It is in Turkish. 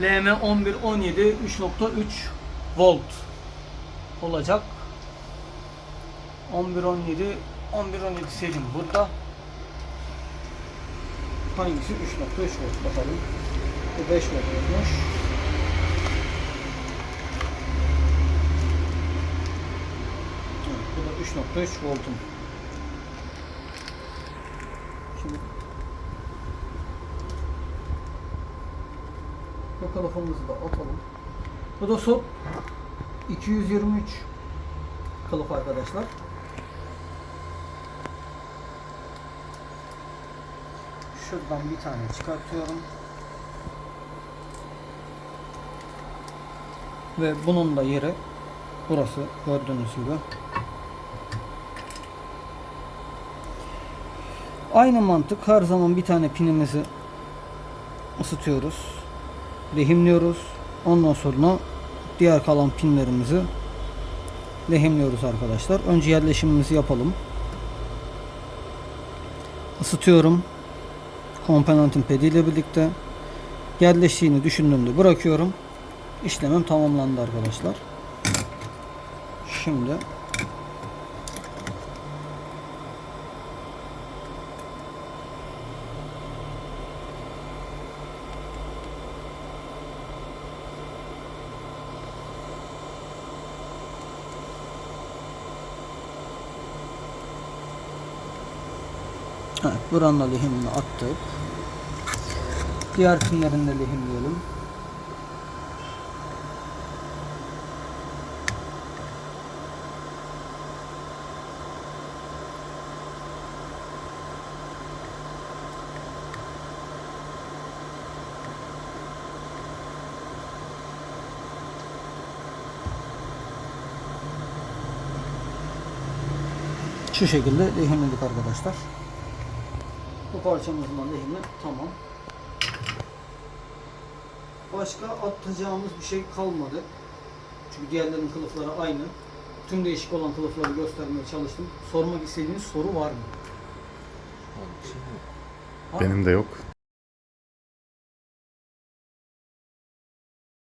LM 1117 3.3 volt olacak. 1117 1117 serim burada. Hangisi 3.3 volt bakalım. Bu 5 voltmuş. Evet, bu da 3.3 voltum. Şimdi kılıfımızı da atalım. Bu da SOP 223 kılıf arkadaşlar. Şuradan bir tane çıkartıyorum. Ve bunun da yeri burası gördüğünüz gibi. Aynı mantık her zaman bir tane pinimizi ısıtıyoruz. Lehimliyoruz. Ondan sonra diğer kalan pinlerimizi lehimliyoruz arkadaşlar. Önce yerleşimimizi yapalım. Isıtıyorum. Komponentin pediyle birlikte yerleştiğini düşündüğümde bırakıyorum. İşlemim tamamlandı arkadaşlar. Şimdi Evet, buranın lehimini attık. Diğer pinlerini de lehimleyelim. Şu şekilde lehimledik arkadaşlar. Bu parçamızın da lehimi tamam. Başka atacağımız bir şey kalmadı. Çünkü diğerlerinin kılıfları aynı. Tüm değişik olan kılıfları göstermeye çalıştım. Sormak istediğiniz soru var mı? Benim de yok.